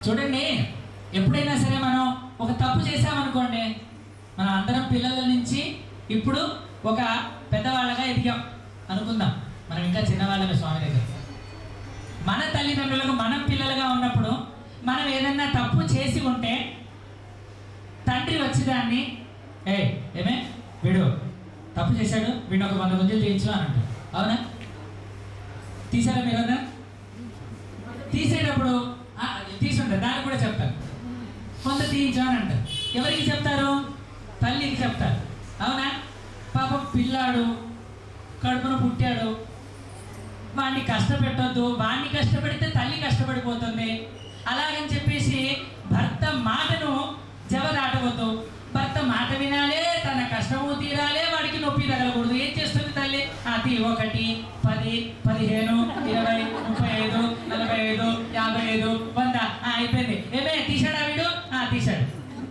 చూడండి ఎప్పుడైనా సరే మనం ఒక తప్పు చేసామనుకోండి మన అందరం పిల్లల నుంచి ఇప్పుడు ఒక పెద్దవాళ్ళగా ఎదిగాం అనుకుందాం. మనం ఇంకా చిన్నవాళ్ళమే స్వామి దగ్గర. మన తల్లిదండ్రులకు మనం పిల్లలుగా ఉన్నప్పుడు మనం ఏదన్నా తప్పు చేసి ఉంటే తండ్రి వచ్చేదాన్ని ఏ ఏమే వీడు తప్పు చేశాడు వీడిని ఒక వంద గుంజలు తీయించు అని అంటాడు. అవునా? తీసారా మీరన్నా తీసేటప్పుడు ఆ, దానికి కూడా చెప్తారు కొంత తీయించమని అంటారు. ఎవరికి చెప్తారు? తల్లికి చెప్తారు. అవునా? పాపం పిల్లాడు కడుపున పుట్టాడు. వాడిని కష్టపెట్టొద్దు. వాడిని కష్టపెడితే తల్లి కష్టపడిపోతుంది. అలాగని చెప్పేసి భర్త మాటను జవదాటవద్దు భర్త మాట వినాలే తన కష్టము తీరాలే వాడికి నొప్పి తగలకూడదు. ఏం చేస్తుంది తల్లి? అది ఒకటి పది పదిహేను ఇరవై ముప్పై ఐదు ఐదు యాభై ఐదు వంద. అయిపోయింది. ఏమే తీసాడా వీడు? ఆ తీశాడు